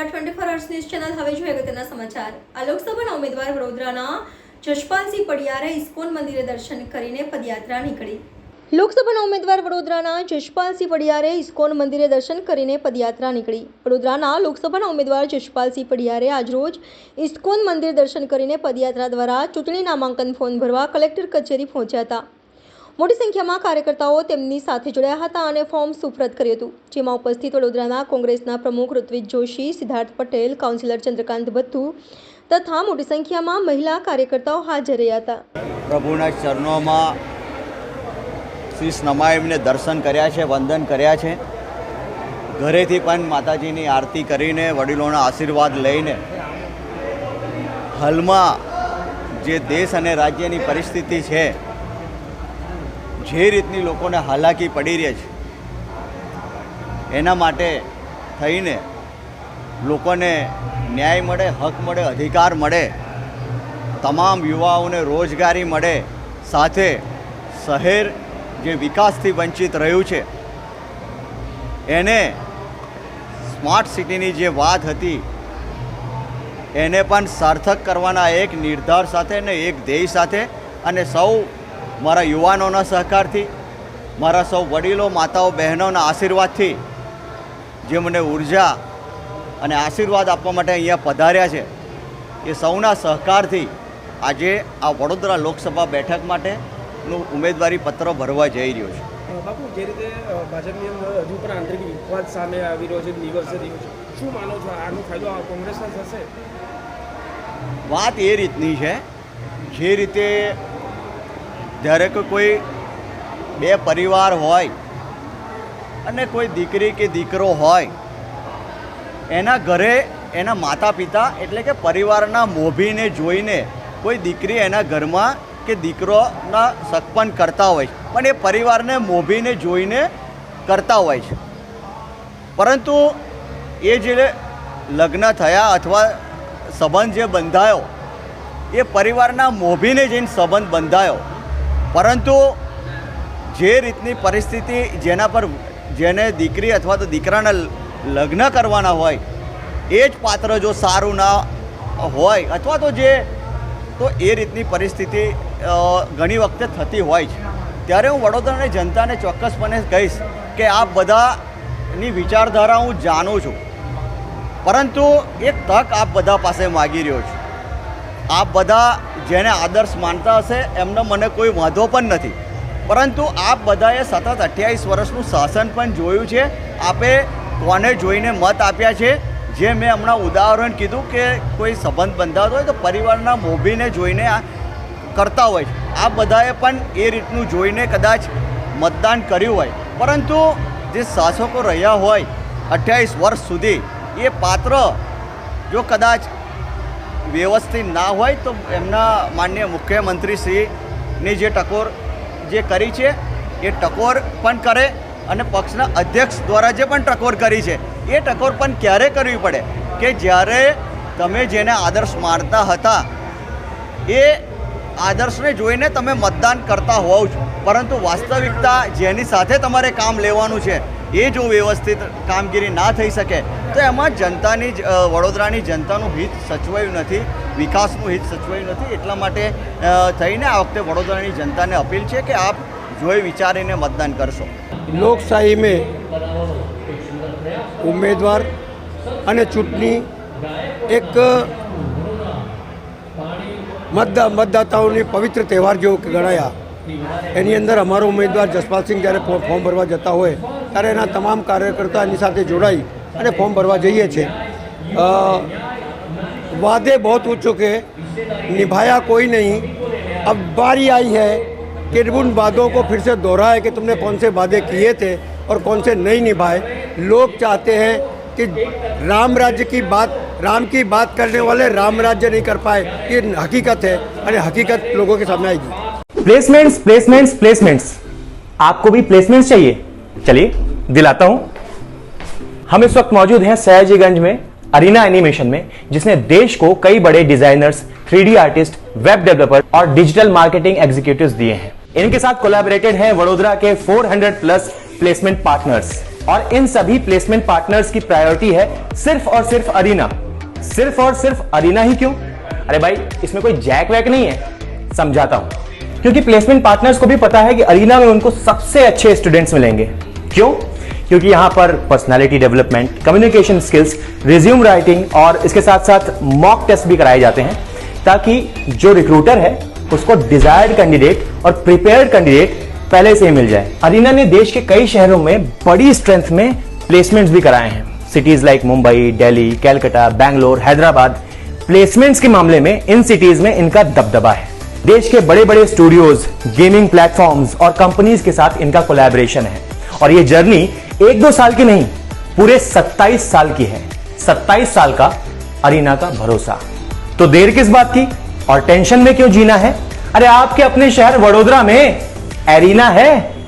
Vadodara twenty four hours news channel હવે જોઈએ અગત્યના સમાચાર. આ લોકસભાના ઉમેદવાર વડોદરાના જશપાલસિંહ પડિયારે ઇસ્કોન મંદિરે દર્શન કરીને પદયાત્રા નીકળી. લોકસભાના ઉમેદવાર વડોદરાના જશપાલસિંહ પડિયારે ઇસ્કોન મંદિરે દર્શન કરીને પદયાત્રા નીકળી. વડોદરાના લોકસભાના ઉમેદવાર જશપાલસિંહ પડિયારે આજરોજ ઇસ્કોન મંદિર દર્શન કરીને પદયાત્રા દ્વારા ચૂંટણી નામાંકન ફોર્મ ભરવા કલેક્ટર કચેરી પહોંચ્યા હતા. મોટી સંખ્યામાં કાર્યકર્તાઓ તેમની સાથે જોડાયા હતા અને ફોર્મ સુપ્રત કર્યું હતું, જેમાં ઉપસ્થિત વડોદરાના કોંગ્રેસના પ્રમુખ ઋત્વિજ જોશી, સિદ્ધાર્થ પટેલ, કાઉન્સિલર ચંદ્રકાંત ભથ્થુ તથા મોટી સંખ્યામાં મહિલા કાર્યકર્તાઓ હાજર રહ્યા હતા. પ્રભુના ચરણોમાં શ્રી સ્નમાયમને દર્શન કર્યા છે, વંદન કર્યા છે. ઘરેથી પણ માતાજીની આરતી કરીને, વડીલોના આશીર્વાદ લઈને, હાલમાં જે દેશ અને રાજ્યની પરિસ્થિતિ છે જે રીતની લોકોને હાલાકી પડી રહી છે, એના માટે થઈને લોકોને ન્યાય મળે, હક મળે, અધિકાર મળે, તમામ યુવાઓને રોજગારી મળે, સાથે શહેર જે વિકાસથી વંચિત રહ્યું છે, એને સ્માર્ટ સિટીની જે વાત હતી, એને પણ સાર્થક કરવાના એક નિર્ધાર સાથે ને એક ધ્યેય સાથે અને સૌ મારા યુવાનોના સહકારથી મારા સૌ વડીલો માતાઓ બહેનોના આશીર્વાદથી જે મને ઊર્જા અને આશીર્વાદ આપવા માટે અહીંયા પધાર્યા છે એ સૌના સહકારથી આજે આ વડોદરા લોકસભા બેઠક માટેનું ઉમેદવારી પત્ર ભરવા જઈ રહ્યો છે. બાપુ જે રીતે ભાજપની અંદર હજુ પણ આંતરિક વિવાદ સામે આવી રહ્યો છે દિવસે દિવસે શું માનો છો? આનો ફાયદો કોંગ્રેસને થશે? વાત એ રીતની છે જે રીતે જ્યારે કે કોઈ બે પરિવાર હોય અને કોઈ દીકરી કે દીકરો હોય, એના ઘરે એના માતા પિતા એટલે કે પરિવારના મોભીને જોઈને કોઈ દીકરી એના ઘરમાં કે દીકરોના સગપન કરતા હોય છે. પણ એ પરિવારને મોભીને જોઈને કરતા હોય છે. પરંતુ એ જે લગ્ન થયા અથવા સંબંધ જે બંધાયો, એ પરિવારના મોભીને જઈને સંબંધ બંધાયો પરંતુ જે રીતની પરિસ્થિતિ જેના પર જેને દીકરી અથવા તો દીકરાના લગ્ન કરવાના હોય, એ જ પાત્ર જો સારું ના હોય અથવા તો જે, તો એ રીતની પરિસ્થિતિ ઘણી વખતે થતી હોય છે. ત્યારે હું વડોદરાની જનતાને ચોક્કસપણે કહીશ કે આ બધાની વિચારધારા હું જાણું છું. પરંતુ એક તક આપ બધા પાસે માગી રહ્યો છું. આપ બધા જેને આદર્શ માનતા હશે, એમનો મને કોઈ વાંધો પણ નથી. પરંતુ આપ બધાએ સતત અઠ્યાવીસ વર્ષનું શાસન પણ જોયું છે. આપે કોને જોઈને મત આપ્યા છે? જે મેં હમણાં ઉદાહરણ કીધું કે કોઈ સંબંધ બંધાતો હોય તો પરિવારના મોભીને જોઈને આ કરતા હોય છે. આ બધાએ પણ એ રીતનું જોઈને કદાચ મતદાન કર્યું હોય. પરંતુ જે શાસકો રહ્યા હોય, અઠ્યાવીસ વર્ષ સુધી, એ પાત્ર જો કદાચ વ્યવસ્થિત ના હોય તો એમના માન્ય મુખ્યમંત્રીશ્રીની જે ટકોર જે કરી છે, એ ટકોર પણ કરે અને પક્ષના અધ્યક્ષ દ્વારા જે પણ ટકોર કરી છે, એ ટકોર પણ ક્યારે કરવી પડે? કે જ્યારે તમે જેને આદર્શ માનતા હતા, એ આદર્શને જોઈને તમે મતદાન કરતા હોવ છો. પરંતુ વાસ્તવિકતા જેની સાથે તમારે કામ લેવાનું છે એ જો વ્યવસ્થિત કામગીરી ના થઈ શકે. તો એમાં જનતાની વડોદરાની જનતાનું હિત સચવાયું નથી, વિકાસનું હિત સચવાયું નથી, એટલા માટે થઈને આ વખતે વડોદરાની જનતાને અપીલ છે કે આપ જોઈ વિચારીને મતદાન કરશો. લોકશાહી મેં ઉમેદવાર અને ચૂંટણી એક મતદા, મતદાતાઓની પવિત્ર તહેવાર જેવો ગણાયા. એની અંદર અમારો ઉમેદવાર જસપાલસિંહ જ્યારે ફો- ફોર્મ ભરવા જતા હોય ત્યારે એના તમામ કાર્યકર્તા એની સાથે જોડાઈ અને ફોર્મ ભરવા જઈએ છીએ અ, वादे बहुत हो चुके निभाया कोई नहीं अब बारी आई है कि उन वादों को फिर से दोहराए कि तुमने कौन से वादे किए थे और कौन से नहीं निभाए लोग चाहते हैं कि राम राज्य की बात राम की बात करने वाले राम राज्य नहीं कर पाए ये हकीकत है और हकीकत लोगों के सामने आएगी प्लेसमेंट्स प्लेसमेंट्स प्लेसमेंट्स। आपको भी प्लेसमेंट्स चाहिए। चलिए, दिलाता हूँ। हम इस वक्त मौजूद हैं सयाजीगंज में, अरीना एनिमेशन में, जिसने देश को कई बड़े designers 3D artist, web developer और डिजिटल मार्केटिंग एग्जीक्यूटिव दिए हैं। इनके साथ कोलैबोरेटेड हैं वडोदरा के 400 प्लस प्लेसमेंट पार्टनर्स। और इन सभी प्लेसमेंट पार्टनर्स की प्रायोरिटी है सिर्फ़ और सिर्फ़ अरीना। सिर्फ़ और सिर्फ़ अरीना ही क्यों? अरे भाई, इसमें कोई जैक वैक नहीं है। समझाता हूँ। क्योंकि प्लेसमेंट पार्टनर्स को भी पता है कि अरीना में उनको सबसे अच्छे स्टूडेंट्स मिलेंगे। क्यों? क्योंकि यहाँ पर personality development communication skills resume writing और इसके साथ साथ मॉक टेस्ट भी कराए जाते हैं ताकि जो रिक्रूटर है, उसको डिजायर्ड कैंडिडेट और प्रिपेयर्ड कैंडिडेट पहले से ही मिल जाए। अरीना ने देश के कई शहरों में बड़ी स्ट्रेंथ में प्लेसमेंट्स भी कराए हैं। Cities like Mumbai Delhi Calcutta Bangalore Hyderabad placements के मामले में इन सिटीज़ में इनका दबदबा है। देश के बड़े बड़े स्टूडियोज गेमिंग प्लेटफॉर्म्स और कंपनीज़ के साथ इनका कोलैबोरेशन है। और ये जर्नी एक दो साल की नहीं, पूरे 27 साल की है। 27 साल का अरीना का भरोसा। तो देर किस बात की? और टेंशन में क्यों जीना है? अरे आपके अपने शहर वडोदरा में एरिना है।